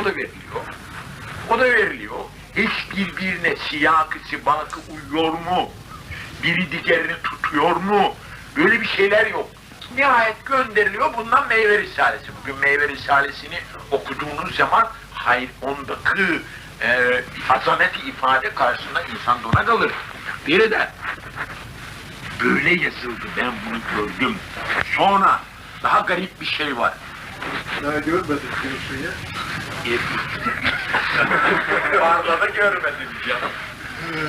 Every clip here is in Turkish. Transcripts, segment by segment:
O da veriliyor. O da veriliyor. Hiç birbirine siyakı sibakı uyuyor mu? Biri diğerini tutuyor mu? Böyle bir şeyler yok. Nihayet gönderiliyor. Bundan meyve risalesi. Bugün meyve risalesini okuduğunuz zaman hayır ondaki e, azameti ifade karşısında insan dona kalır. Bir eder. Böyle yazıldı. Ben bunu gördüm. Sonra daha garip bir şey var. Daha görmedim diyorsun ya. Varda da görmedim canım.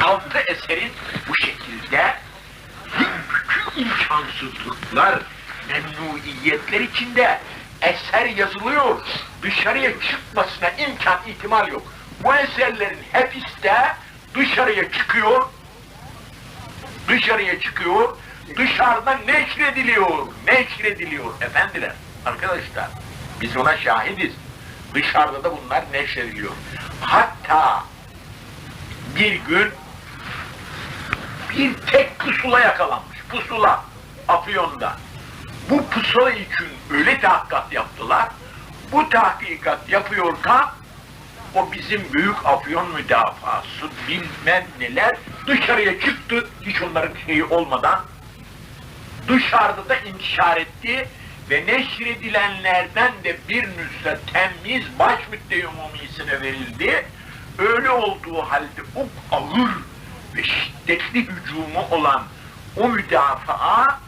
Altı eserin bu şekilde bütün imkansızlıklar, memnuniyetler içinde eser yazılıyor. Dışarıya çıkmasına imkan ihtimal yok. Bu eserlerin hepsi de dışarıya çıkıyor, dışarıya çıkıyor, dışarıda neşrediliyor, neşrediliyor efendiler, arkadaşlar. Biz ona şahidiz. Dışarıda da bunlar neşrediliyor. Hatta bir gün bir tek pusula yakalanmış. Pusula Afyon'da. Bu pusula için öyle tahkikat yaptılar. Bu tahkikat yapıyorken o bizim büyük afyon müdafası bilmem neler dışarıya çıktı hiç onların şeyi olmadan dışarıda da intişar etti ve neşredilenlerden de bir nüshe temiz baş müdde umumisine verildi. Öyle olduğu halde o ağır ve şiddetli hücumu olan o müdafaa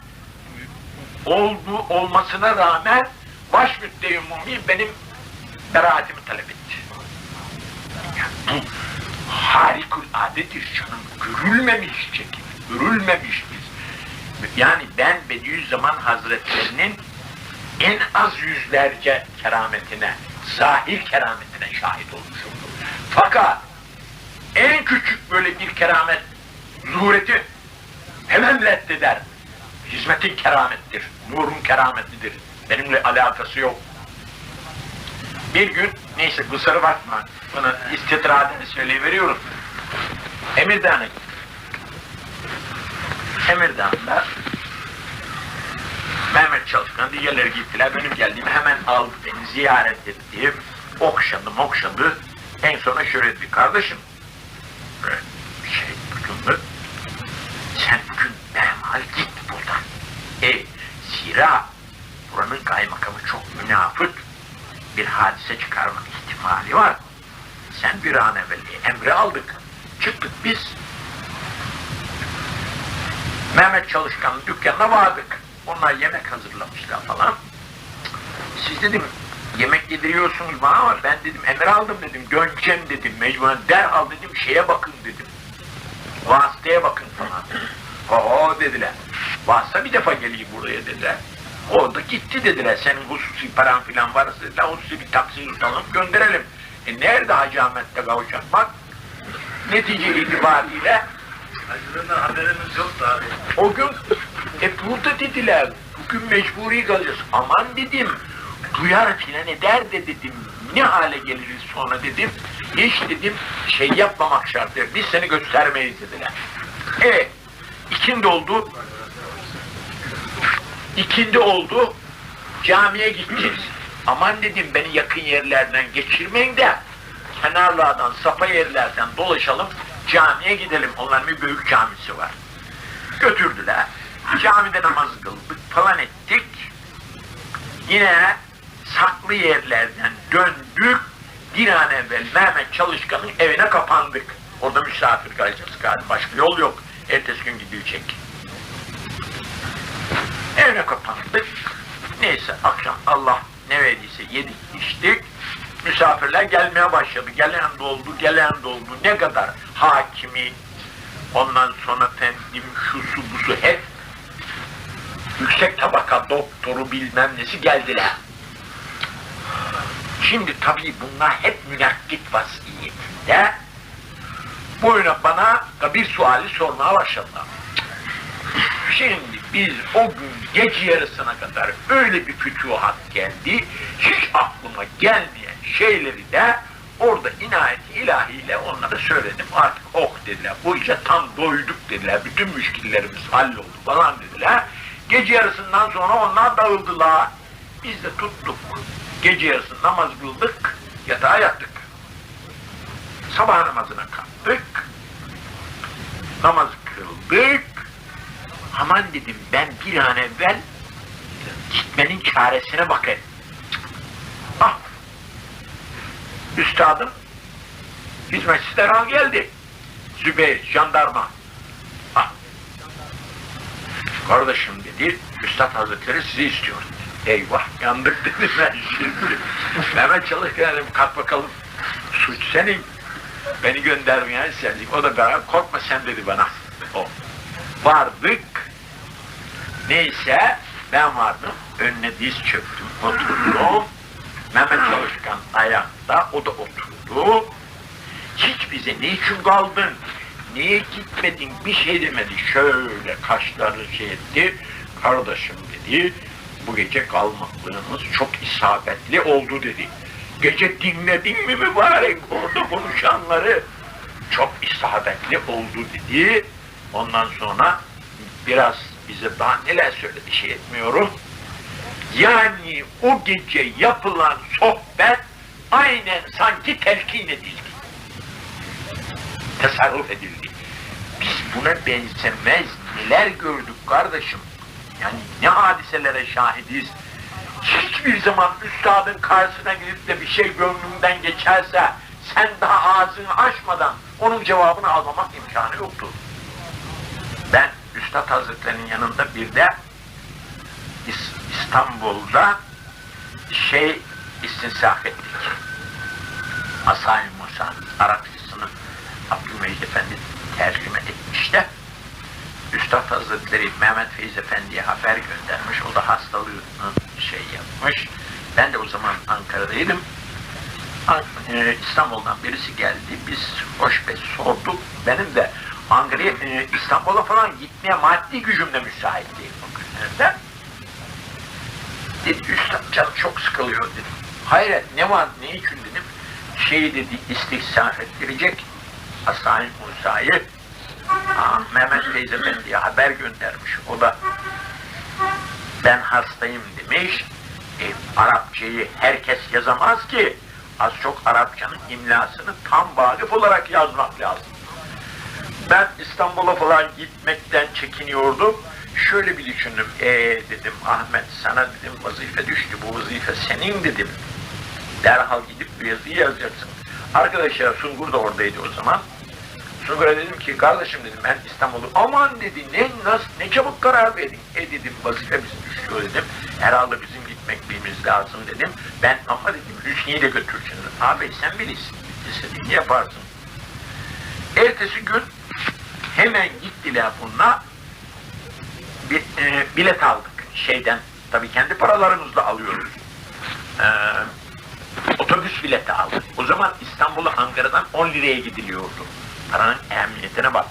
oldu olmasına rağmen baş müdde umumi benim beraatimi talep etti. Yani bu harikuladedir canım. Görülmemiş çekim, görülmemiş biz. Yani ben Bediüzzaman Hazretlerinin en az yüzlerce kerametine, zahir kerametine şahit olmuşumdur. Fakat en küçük böyle bir keramet, zuhureti hemen reddeder. Hizmetin keramettir, nurun kerametidir. Benimle alakası yok. Bir gün, neyse kusura bakma, bunu istitradını söyleyiveriyorum. Emirdağ'a gittim. Emirdağ'da Mehmet Çalışkan diğerleri gittiler. Benim geldiğimi hemen aldı beni, ziyaret etti. Okşadı mokşadı. En sonra şöyle dedi, kardeşim, şey tutundu. Sen bugün derhal git buradan. E, zira buranın kaymakamı çok münafık bir hadise çıkarmak ihtimali var. Sen bir an evvel emri aldık. Çıktık biz. Mehmet Çalışkan'ın dükkanına vardık. Onlar yemek hazırlamışlar falan. Siz dedim yemek yediriyorsunuz bana ama ben dedim emir aldım dedim. Döneceğim dedim. Mecburen derhal dedim şeye bakın dedim. Vasıtaya bakın falan. Ho dediler. Vasıta bir defa geleyim buraya dediler. O da gitti dediler. Senin hususi paran filan varsa dediler. Hususi bir taksi tutalım gönderelim. E nerede Hacı Ahmet'te kavuşak? Bak netice itibariyle Acılığından haberimiz yoktu abi. o gün e burada dediler. Bugün mecburi kalacağız. Aman dedim. Duyar filan eder de dedim. Ne hale geliriz sonra dedim. Hiç dedim şey yapmamak şartıyla biz seni göstermeyiz dediler. Evet. İkindi oldu. İkindi oldu. Camiye gideceğiz. Aman dedim beni yakın yerlerden geçirmeyin de kenarlardan, safa yerlerden dolaşalım, camiye gidelim. Onların bir büyük camisi var. Götürdüler. Camide namaz kıldık falan ettik. Yine saklı yerlerden döndük. Bir an evvel Mehmet Çalışkan'ın evine kapandık. Orada misafir kalacağız galiba. Başka yol yok. Ertesi gün gidecek. Evine kapandık. Neyse akşam Allah ne verdiyse yedik içtik. Misafirler gelmeye başladı. Gelen doldu, gelen doldu. Ne kadar hakimi, ondan sonra efendim şusu busu hep yüksek tabaka doktoru bilmem nesi geldiler. Şimdi tabii bunlar hep münakkit vasiyetinde. Boyuna bana bir suali sormaya başladılar. Şimdi biz o gün gece yarısına kadar öyle bir fütuhat geldi, hiç aklıma gelmeyen şeyleri de orada inayet ilahiyle onlara söyledim. Artık oh dediler, bu işe tam doyduk dediler, bütün müşkillerimiz halloldu falan dediler. Gece yarısından sonra onlar dağıldılar. Biz de tuttuk. Gece yarısı namaz kıldık. Yatağa yattık. Sabah namazına kalktık. Namaz kıldık. Aman dedim ben bir an evvel gitmenin çaresine bakayım. Ah! Üstadım hizmetçi derhal geldi. Zübeyir, jandarma. Ah! Kardeşim dedi, Üstad Hazretleri sizi istiyor. Eyvah yandık dedim ben şimdi. Mehmet Çalışkan dedim kalk bakalım. Suç senin. Beni göndermeyen sendik. O da beraber korkma sen dedi bana. O. Vardık. Neyse ben vardım. Önüne diz çöktüm. Oturdum. Mehmet Çalışkan ayakta. O da oturdu. Hiç bize niçin kaldın? Niye gitmedin? Bir şey demedi. Şöyle kaşlarını şey etti. Kardeşim dedi. Bu gece kalmaklığınız çok isabetli oldu dedi. Gece dinledin mi mübarek orada konuşanları? Çok isabetli oldu dedi. Ondan sonra biraz bize daha neler söyledi şey etmiyorum. Yani o gece yapılan sohbet aynen sanki telkin edildi. Tasarruf edildi. Biz buna benzemez neler gördük kardeşim. Yani ne hadiselere şahidiz. Hiçbir zaman üstadın karşısına gidip de bir şey gönlünden geçerse sen daha ağzını açmadan onun cevabını almamak imkanı yoktur. Ben Üstad Hazretleri'nin yanında bir de İstanbul'da şey istinsaf ettik. Asay Musa Arapçasını Abdülmecid Efendi tercüme etmiş de Üstad Hazretleri Mehmet Feyz Efendi'ye haber göndermiş. O da hastalığını şey yapmış. Ben de o zaman Ankara'daydım. An- e, İstanbul'dan birisi geldi. Biz hoş beş sorduk. Benim de Ankara'ya, e, İstanbul'a falan gitmeye maddi gücüm de müsait değil o günlerde. Dedi, Üstad canım çok sıkılıyor dedim. Hayret ne var ne için dedim. Şeyi dedi istihsaf ettirecek Hasan Musa'yı Mehmet Feyz Efendi'ye haber göndermiş. O da ben hastayım demiş. E, Arapçayı herkes yazamaz ki. Az çok Arapçanın imlasını tam vakıf olarak yazmak lazım. Ben İstanbul'a falan gitmekten çekiniyordum. Şöyle bir düşündüm. E dedim Ahmet sana dedim vazife düştü. Bu vazife senin dedim. Derhal gidip bu yazıyı yazacaksın. Arkadaşlar Sungur da oradaydı o zaman. Sungur'a dedim ki kardeşim dedim ben İstanbul'u aman dedi ne nasıl ne çabuk karar verdin. E dedim vazife bize düşüyor dedim. Herhalde bizim gitmek bilmemiz lazım dedim. Ben ama dedim Hüsni'yi de götürsün. Abi sen bilirsin. İstediğini yaparsın. Ertesi gün hemen gittiler bununla bir e, bilet aldık şeyden. Tabii kendi paralarımızla alıyoruz. Ee, otobüs bileti aldık. O zaman İstanbul'a Ankara'dan 10 liraya gidiliyordu. Paranın ehemmiyetine bak.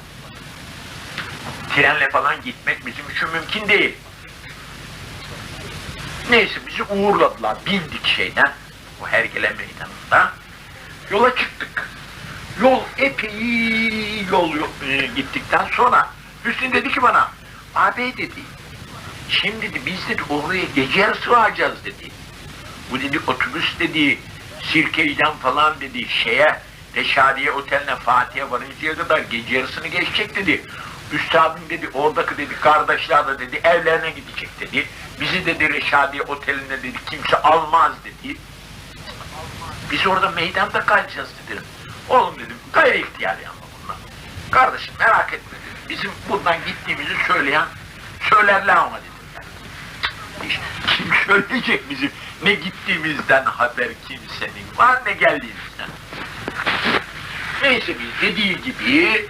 Trenle falan gitmek bizim için mümkün değil. Neyse bizi uğurladılar. Bindik şeyden. O Hergele Meydanı'nda. Yola çıktık. Yol epey yol e, gittikten sonra Hüsnü dedi ki bana abi dedi şimdi dedi, biz dedi oraya gece yarısı varacağız dedi. Bu dedi otobüs dedi Sirkeci'den falan dedi şeye Reşadiye Oteline Fatih'e varıncaya kadar gece yarısını geçecek dedi. Üstadım dedi oradaki dedi kardeşler de dedi evlerine gidecek dedi. Bizi dedi Reşadiye Oteli'ne dedi kimse almaz dedi. Biz orada meydanda kalacağız dedim. Oğlum dedim gayri ihtiyar ama bunlar. Kardeşim merak etme. Bizim buradan gittiğimizi söyleyen söylerler ama dedim. Cık, Kim söyleyecek bizim ne gittiğimizden haber kimsenin var ne geldiğimizden. Neyse biz dediği gibi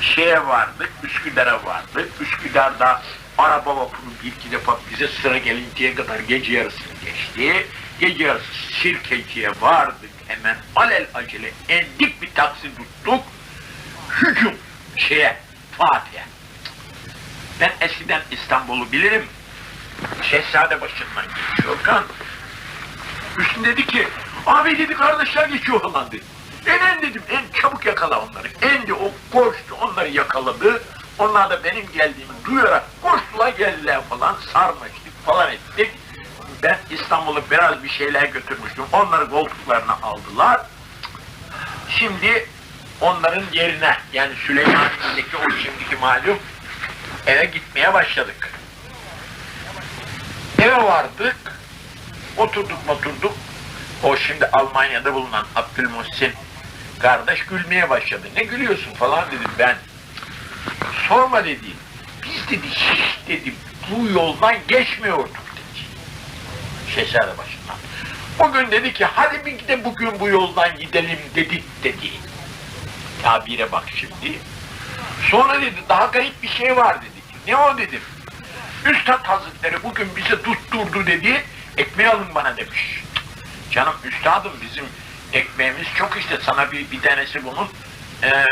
şeye vardık, Üsküdar'a vardık. Üsküdar'da araba vapuru bir iki defa bize sıra gelinceye kadar gece yarısını geçti. Gece yarısı Sirkeci'ye vardık hemen alel acele endik bir taksi tuttuk. Hücum şeye Fatih'e. Ben eskiden İstanbul'u bilirim. Şehzade başından geçiyor kan. Hüsnü dedi ki, abi dedi kardeşler geçiyor falan dedi. Enen dedim, en çabuk yakala onları. Endi o koştu, onları yakaladı. Onlar da benim geldiğimi duyarak koştular geldiler falan, sarmaştık falan ettik. Ben İstanbul'a biraz bir şeyler götürmüştüm. Onları koltuklarına aldılar. Şimdi onların yerine yani Süleymaniye'deki o şimdiki malum eve gitmeye başladık. Eve vardık. Oturduk oturduk. O şimdi Almanya'da bulunan Abdülmuhsin kardeş gülmeye başladı. Ne gülüyorsun falan dedim ben. Sorma dedi. Biz dedi hiç dedi bu yoldan geçmiyorduk dedi. Şehzade başından. Bugün dedi ki hadi bir de bugün bu yoldan gidelim dedik dedi. Tabire bak şimdi. Sonra dedi daha garip bir şey var dedi. Ne o dedim. Üstad Hazretleri bugün bize tutturdu dedi. Ekmeği alın bana demiş. Canım üstadım bizim ekmeğimiz çok işte sana bir, bir tanesi bunun eee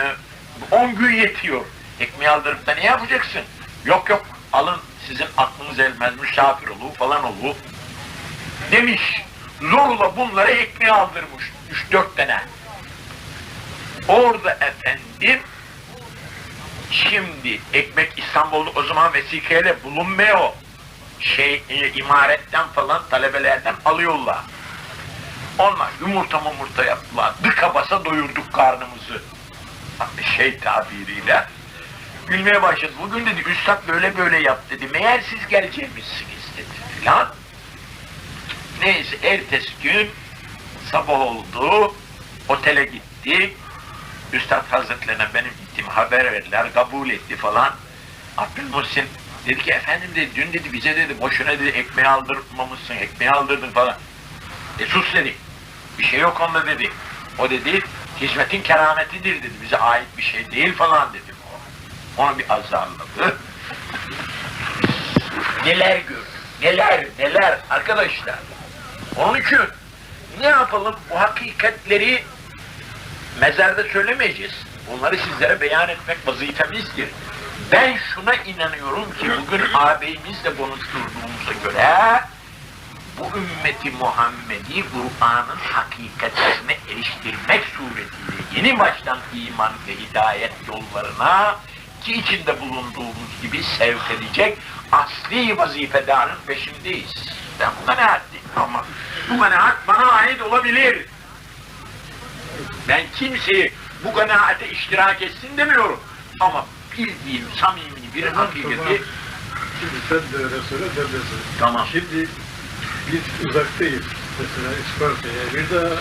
10 gün yetiyor. Ekmeği aldırıp da ne yapacaksın? Yok yok alın sizin aklınız elmez misafir olur falan olur. Demiş zorla bunlara ekmeği aldırmış 3-4 tane. Orada efendim şimdi ekmek İstanbul'da o zaman vesikeyle bulunmuyor. Şey e, imaretten falan talebelerden alıyorlar. Onlar yumurta mumurta yaptılar. Dıka basa doyurduk karnımızı. Şey tabiriyle. Gülmeye başladı. Bugün dedi üstad böyle böyle yap dedi. Meğer siz geleceğimizsiniz dedi filan. Neyse ertesi gün sabah oldu. Otele gittik. Üstad Hazretlerine benim gittiğimi haber verdiler. Kabul etti falan. Abdülmuhsin dedi ki efendim dedi dün dedi bize dedi boşuna dedi ekmeği aldırmamışsın ekmeği aldırdın falan. E sus dedi. Bir şey yok onda dedi. O dedi hizmetin kerametidir dedi. Bize ait bir şey değil falan dedi. Onu bir azarladı. neler gördük. Neler neler arkadaşlar. Onun için ne yapalım bu hakikatleri mezarda söylemeyeceğiz. Bunları sizlere beyan etmek vazifemizdir. Ben şuna inanıyorum ki bugün ağabeyimizle konuşturduğumuza göre bu ümmeti Muhammedi Kur'an'ın hakikatlerine eriştirmek suretiyle yeni baştan iman ve hidayet yollarına ki içinde bulunduğumuz gibi sevk edecek asli vazifedarın peşindeyiz. Ben bu kanaatliyim ama bu kanaat bana ait olabilir. Ben kimseyi bu kanaate iştirak etsin demiyorum. Ama bildiğim samimi bir hakikati Şimdi sen de öyle söyle, ben de söyle. Tamam. Şimdi biz uzaktayız. Mesela Isparta'ya bir daha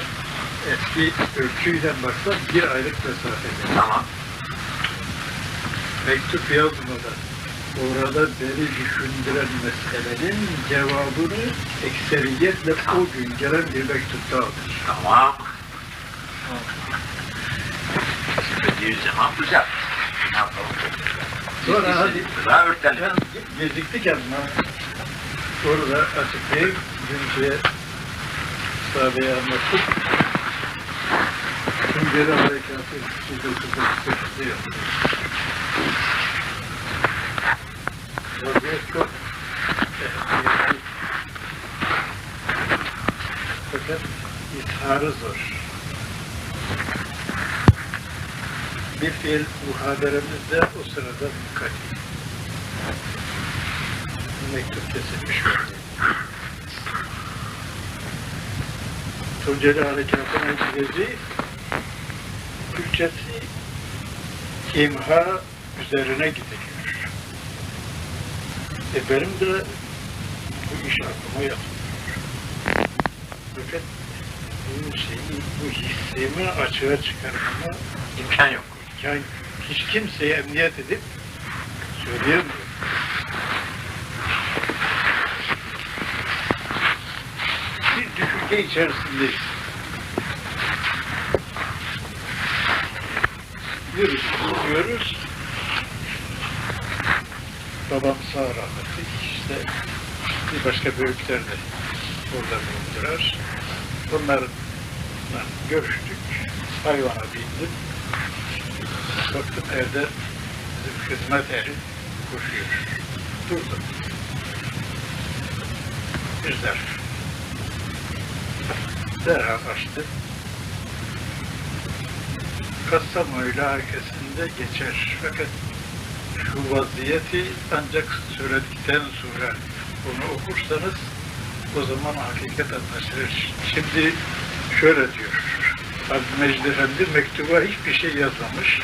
eski ölçüyle baksan bir aylık mesafede. tamam. Mektup yazmadan orada beni düşündüren meselenin cevabını ekseriyetle o gün gelen bir mektupta alır. Tamam. İstediği zaman güzel. Ne yapalım? Sonra hadi. Daha örtelim. Geciktik ama orada açıklayayım. Dünkü sahabeye anlattık. Süngeri harekatı sıfır sıfır sıfır yaptı. Vaziyet çok. Fakat izharı zor. Bir fiil muhaberemizde o sırada mukaddim. Mektup kesilmiş. Tunceli Harekatı'nın İngilizce Türkçesi imha üzerine gidiliyor. E benim de bu iş aklıma yatmıyor. Fakat bu şeyi, bu hissimi açığa çıkarmama İmkan yok. Yani hiç kimseye emniyet edip söyleyemiyorum. Bir düşünce içerisindeyiz. Yürüyoruz, gidiyoruz. Babam sağ rahmetli. işte bir başka büyükler de orada bulundular. Bunlarla görüştük. Hayvana bindim. Evde bizim hizmet eri koşuyor. Durdum. Bir zarf. Derhal açtım. Kastamonu ilahakesinde geçer. Fakat şu vaziyeti ancak söyledikten sonra onu okursanız o zaman hakikat anlaşılır. Şimdi şöyle diyor. Abdülmecid Efendi mektuba hiçbir şey yazmamış.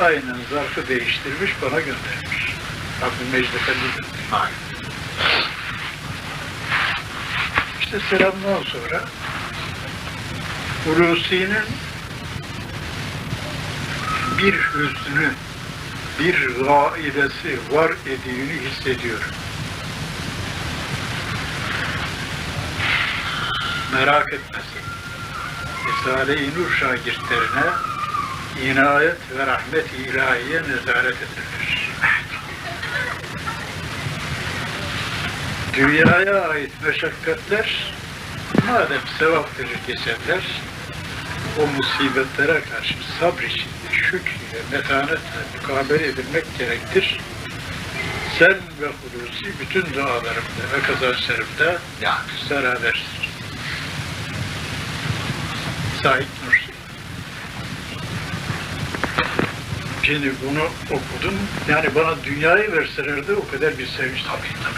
Aynen zarfı değiştirmiş bana göndermiş. Abdülmecid Efendi göndermiş. İşte selamdan sonra Hulusi'nin bir hüznü, bir gaibesi var ediğini hissediyorum. Merak etmesin. Risale-i Nur şagirtlerine inayet ve rahmet ilahiye nezaret edilir. Dünyaya ait meşakkatler madem sevap verir geçerler, o musibetlere karşı sabr içinde, şükrüyle, metanetle mukabele edilmek gerektir. Sen ve Hulusi bütün dualarımda ve kazançlarımda Ya. beraber. Said Nursi. Şimdi bunu okudum. Yani bana dünyayı verselerdi o kadar bir sevinç.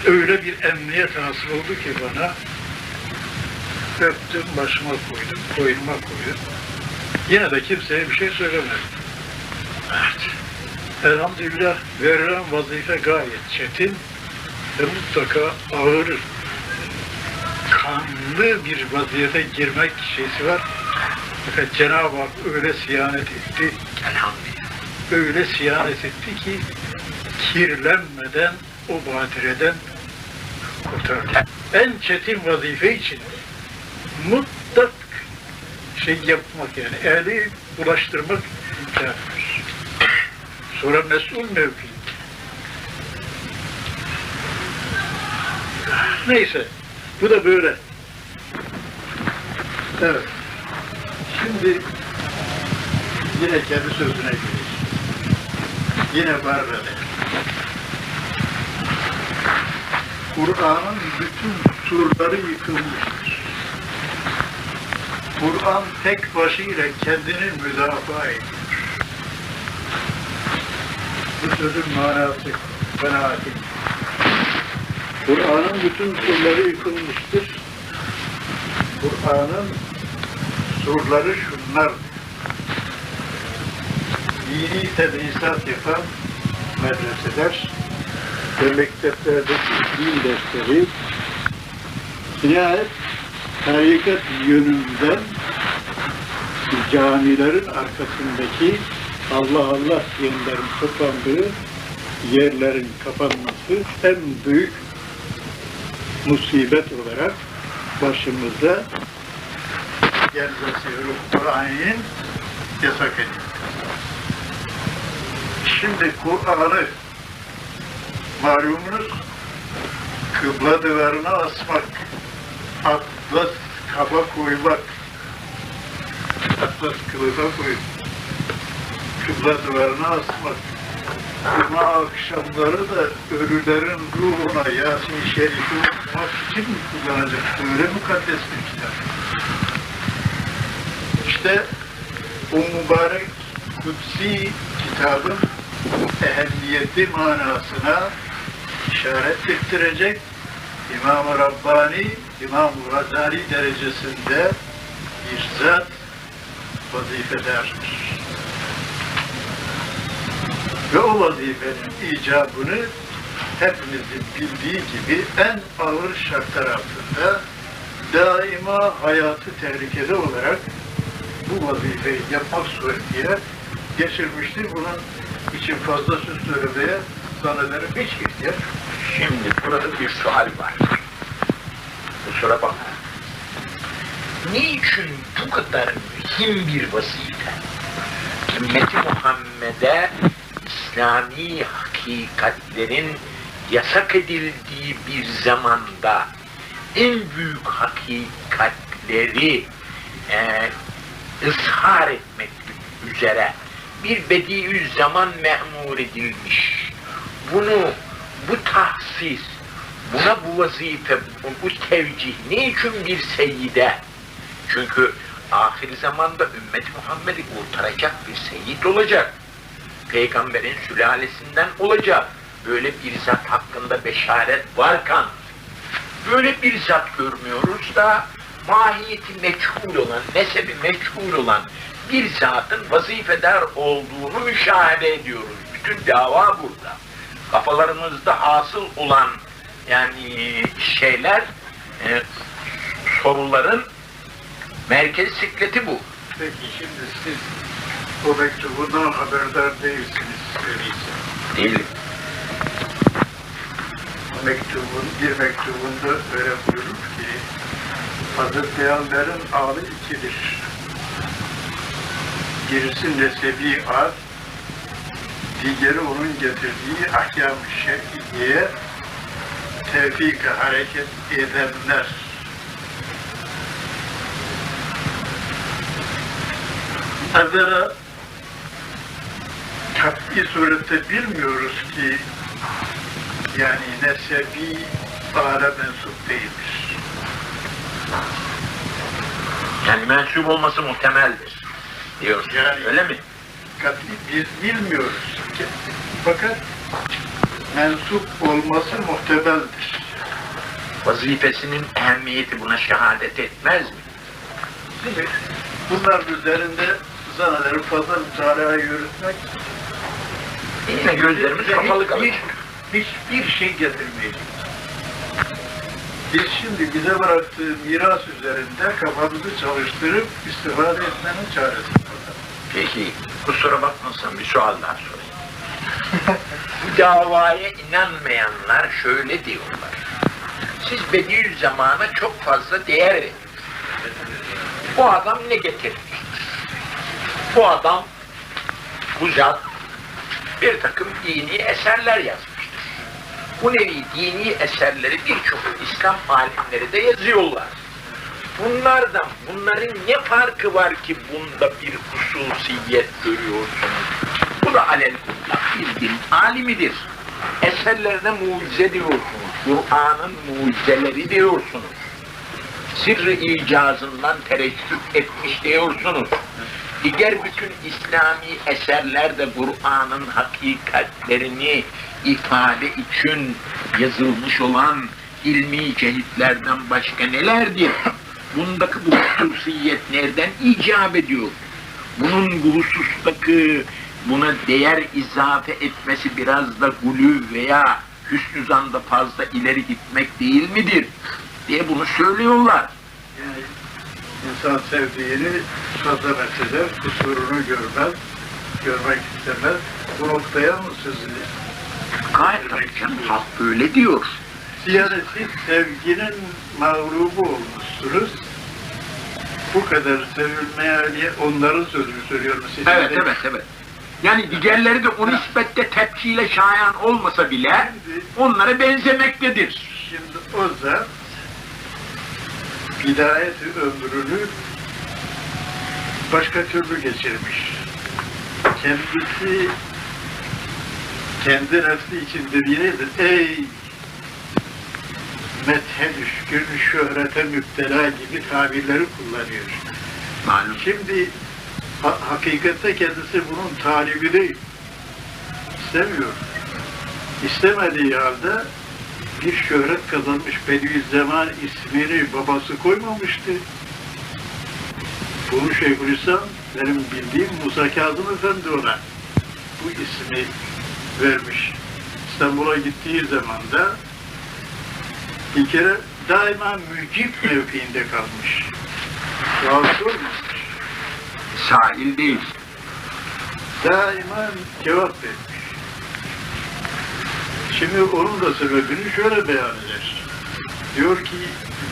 Öyle bir emniyet hasıl oldu ki bana. Öptüm, başıma koydum, koynuma koydum. Yine de kimseye bir şey söylemedim. Evet. Elhamdülillah verilen vazife gayet çetin ve mutlaka ağır, kanlı bir vaziyete girmek şeysi var. Fakat Cenab-ı Hak öyle siyanet etti, Elhamdülillah. Öyle siyanet etti ki kirlenmeden o badireden kurtardı. En çetin vazife için mutlak şey yapmak yani eli ulaştırmak imkanıdır. Sonra mesul mevki. Neyse, bu da böyle. Evet. Şimdi yine kendi sözüne gireceğim. Yine var böyle. Kur'an'ın bütün surları yıkılmıştır. Kur'an tek başıyla kendini müdafaa ediyor. Bu sözün manası kanaatim. Kur'an'ın bütün surları yıkılmıştır. Kur'an'ın surları şunlar. Dini tedrisat yapan medreseler ve mekteplerdeki din dersleri nihayet tarikat yönünden camilerin arkasındaki Allah Allah diyenlerin toplandığı yerlerin kapanması en büyük musibet olarak başımızda gelmesi Kur'an'ın yasak edildi. Şimdi Kur'an'ı malumunuz kıbla duvarına asmak, atlas kaba koymak, atlas kılıfa koymak, kıbla duvarına asmak, Cuma akşamları da ölülerin ruhuna Yasin-i Şerif'i okumak için mi kullanacak? Öyle mukaddes bir kitap. İşte o mübarek kutsi kitabın ehemmiyeti manasına işaret ettirecek İmam-ı Rabbani, İmam-ı Razali derecesinde bir zat vazifedardır. Ve o vazifenin icabını hepimizin bildiği gibi en ağır şartlar altında daima hayatı tehlikede olarak bu vazifeyi yapmak suretiyle geçirmiştir. Bunun için fazla söz söylemeye zannederim hiç ihtiyaç. Şimdi burada bir sual var. Kusura bakma. Niçin bu kadar mühim bir vazife? Ümmeti Muhammed'e İslami hakikatlerin yasak edildiği bir zamanda en büyük hakikatleri e, ızhar etmek üzere bir bediüzzaman memur edilmiş. Bunu, bu tahsis, buna bu vazife, bu, tevcih ne için bir seyyide? Çünkü ahir zamanda ümmet Muhammed'i kurtaracak bir seyyid olacak. Peygamberin sülalesinden olacak. Böyle bir zat hakkında beşaret varken böyle bir zat görmüyoruz da mahiyeti meçhul olan, nesebi meçhul olan bir zatın vazifedar olduğunu müşahede ediyoruz. Bütün dava burada. Kafalarımızda hasıl olan yani şeyler, e, soruların merkez sikleti bu. Peki şimdi siz o mektubundan haberdar değilsiniz öyleyse. Değil. O mektubun, bir mektubunda öyle buyurur ki Hazreti Peygamber'in ağlı ikidir. Birisi nesebi ad, diğeri onun getirdiği ahkam-ı şer'iye tevfik hareket edenler. Evvela kat'i surette bilmiyoruz ki yani nesebi ağla mensup değildir. Yani mensup olması muhtemeldir. Diyoruz. Yani- Öyle mi? Kat'i biz bilmiyoruz. Fakat mensup olması muhtemeldir. Vazifesinin ehemmiyeti buna şehadet etmez mi? Şimdi bunların üzerinde zanaları fazla mütalaa yürütmek Yine gözlerimiz kapalı kalır. hiç, hiçbir şey getirmeyecek. Biz şimdi bize bıraktığı miras üzerinde kafamızı çalıştırıp istifade etmenin bakalım. Peki, kusura bakmazsan bir sual sorayım. Bu davaya inanmayanlar şöyle diyorlar. Siz Bediüzzaman'a çok fazla değer veriyorsunuz. Bu adam ne getirmiştir? Bu adam, bu zat bir takım dini eserler yazmıştır. Bu nevi dini eserleri birçok İslam alimleri de yazıyorlar. Bunlardan, bunların ne farkı var ki bunda bir hususiyet görüyorsunuz? Bu da alel bir din alimidir. Eserlerine mucize diyorsunuz. Kur'an'ın mucizeleri diyorsunuz. Sırrı icazından tereddüt etmiş diyorsunuz. Diğer bütün İslami eserler de Kur'an'ın hakikatlerini ifade için yazılmış olan ilmi cehitlerden başka nelerdir? Bundaki bu hususiyet nereden icap ediyor? Bunun bu husustaki buna değer izafe etmesi biraz da gulü veya hüsnü zanda fazla ileri gitmek değil midir? diye bunu söylüyorlar. Yani insan sevdiğini fazla metheder, kusurunu görmez, görmek istemez. Bu noktaya mı sızılır? Gayet tabii canım, halk böyle diyor. Siz sevginin mağlubu olmuşsunuz. Bu kadar sevilmeye onların sözünü söylüyorum. Siz Evet, de- evet, evet. Yani diğerleri de o nispette tepkiyle şayan olmasa bile onlara benzemektedir. Şimdi o zat bidayet ömrünü başka türlü geçirmiş. Kendisi kendi nefsi için dediğinidir. Ey methe düşkün, şöhrete müptela gibi tabirleri kullanıyor. Malum. Şimdi ha- hakikatte kendisi bunun talibi değil. İstemiyor. İstemediği halde bir şöhret kazanmış Bediüzzaman ismini babası koymamıştı. Bunu Şeyhülislam benim bildiğim Musa Kazım Efendi ona bu ismi vermiş. İstanbul'a gittiği zaman da bir kere daima mücip mevkiinde kalmış. Rahatsız olmamış. Sahil değil. daima cevap vermiş. Şimdi onun da sebebini şöyle beyan eder. Diyor ki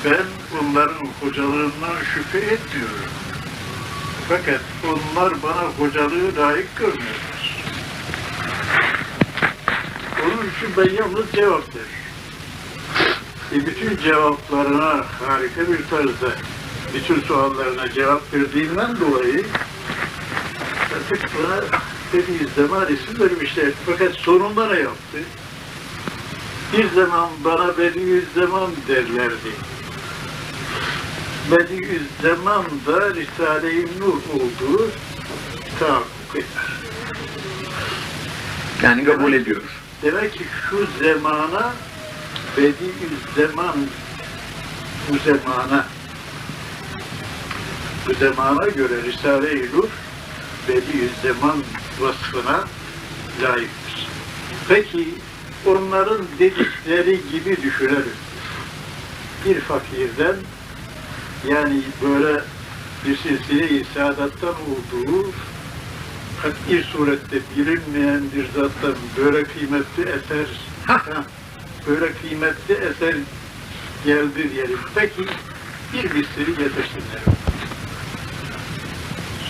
ben onların hocalığından şüphe etmiyorum. Fakat onlar bana hocalığı layık görmüyorlar. Onun için ben yalnız cevap veririm. E bütün cevaplarına harika bir tarzda bütün sorularına cevap verdiğinden dolayı artık buna dediği zaman isim vermişler. Fakat sonunda ne yaptı? Bir zaman bana Bediüzzaman derlerdi. Bediüzzaman da Risale-i Nur olduğu tahakkuk etti. Yani kabul ediyoruz. Demek ki şu zamana Bediüzzaman bu zamana bu zamana göre Risale-i Nur Bediüzzaman vasfına layıktır. Peki onların dedikleri gibi düşünelim. Bir fakirden yani böyle bir silsile-i saadattan olduğu bir surette bilinmeyen bir zattan böyle kıymetli eser böyle kıymetli eser geldi diyelim. Peki bir misli getirsinler.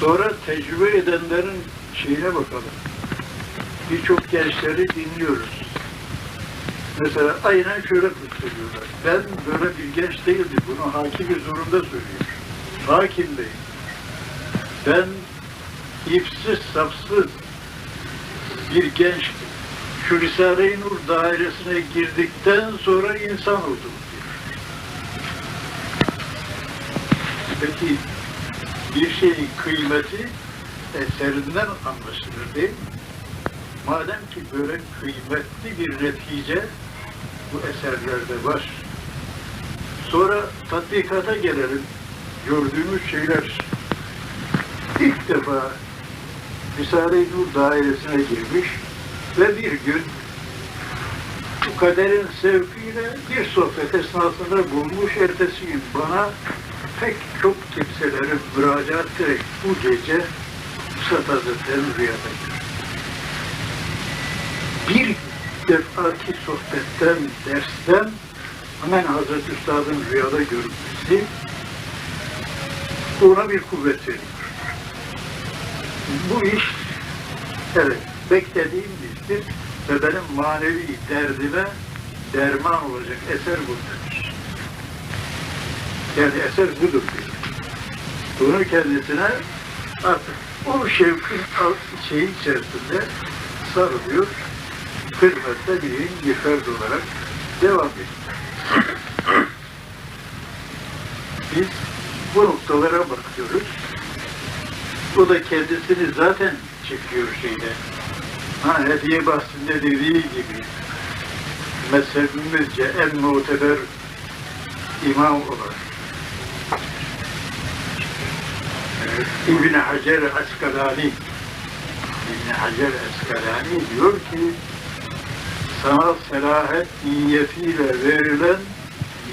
Sonra tecrübe edenlerin şeyine bakalım. Birçok gençleri dinliyoruz. Mesela aynen şöyle söylüyorlar. Ben böyle bir genç değildim. Bunu hakim zorunda söylüyor. Hakim Bey. Ben ipsiz sapsız bir genç Risale-i Nur dairesine girdikten sonra insan oldum diyor. Peki bir şeyin kıymeti eserinden anlaşılır değil mi? Madem ki böyle kıymetli bir netice bu eserlerde var. Sonra tatbikata gelelim. Gördüğümüz şeyler ilk defa Risale-i Nur dairesine girmiş ve bir gün bu kaderin sevkiyle bir sohbet esnasında bulmuş ertesi gün bana pek çok kimselerin müracaat ederek bu gece Üstad Hazretleri'nin rüyada. Bir defaki sohbetten, dersten hemen Hazreti Üstad'ın rüyada görünmesi ona bir kuvvet veriyor. Bu iş evet beklediğim iştir ve benim manevi derdime derman olacak eser budur. Yani eser budur diyor. Bunu kendisine artık o şevkin alt- şeyi içerisinde sarılıyor. Hizmette birinin bir ferd olarak devam ediyor. Biz bu noktalara bakıyoruz. O da kendisini zaten çekiyor şeyde. Ha hediye bahsinde dediği gibi mezhebimizce en muteber imam olan Evet, İbn Hacer Askalani İbn Hacer Askalani diyor ki sana selahet niyetiyle verilen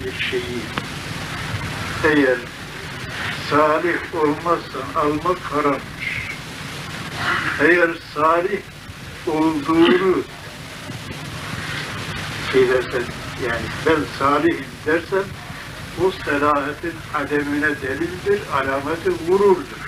bir şeyi eğer salih olmazsan almak haramdır. Eğer salih olduğunu şey dersen, yani ben salihim dersen bu selahetin ademine delildir, alameti gururdur.